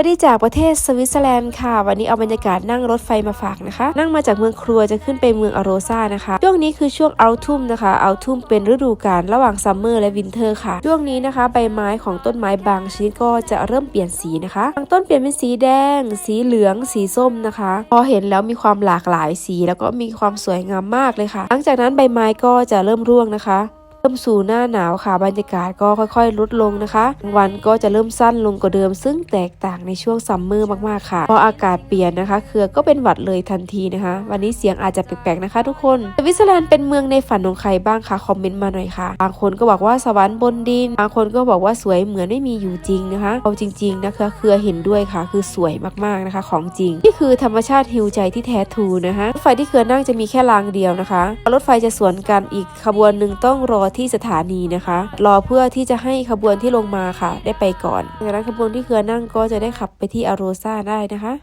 วัสดีจากประเทศสวิตเซอร์แลนด์ค่ะ วันนี้เอาบรรยากาศนั่งรถไฟมาฝากนะคะ นั่งมาจากเมืองครัวจะขึ้นไปเมืองอโรซานะคะ ช่วงนี้คือช่วงเอัลทุ่มนะคะเอัลทุ่มเป็นฤดูกาลระหว่างซัมเมอร์และวินเทอร์ค่ะ ช่วงนี้นะคะ ใบไม้ของต้นไม้บางชนิดก็จะเริ่มเปลี่ยนสีนะคะบางต้นเปลี่ยนเป็นสีแดง สีเหลือง สีส้มนะคะ พอเห็นแล้วมีความหลากหลายสี แล้วก็มีความสวยงามมากเลยค่ะ หลังจากนั้นใบไม้ก็จะเริ่มร่วงนะคะ เริ่มสู่หน้าหนาวค่ะบรรยากาศก็ค่อยๆ ลดลงนะคะ วันก็จะเริ่มสั้นลงกว่าเดิม ซึ่งแตกต่างในช่วงซัมเมอร์มากๆค่ะพออากาศเปลี่ยนนะคะ เครือก็เป็นหวัดเลยทันทีนะคะ วันนี้เสียงอาจจะแปลกๆนะคะ ทุกคนสวิตเซอร์แลนด์เป็นเมืองในฝันของใครบ้างคะคอมเมนต์มาหน่อยค่ะบางคนก็บอกว่าสวรรค์บนดินบางคนก็บอกว่าสวยเหมือนไม่มีอยู่จริงนะคะเอาจริงๆนะคะเครือเห็นด้วยค่ะ คือสวยมากๆนะคะ ของจริงนี่คือธรรมชาติฮิวใจที่แท้ทูนะคะรถไฟที่เครือนั่งจะมีแค่รางเดียวนะคะรถไฟจะสวนกันอีกขบวนหนึ่งต้องรอที่สถานีนะคะ รอเพื่อที่จะให้ขบวนที่ลงมาค่ะ ได้ไปก่อนดังนั้นขบวนที่เครือนั่งก็จะได้ขับไปที่อาโรซาได้นะคะ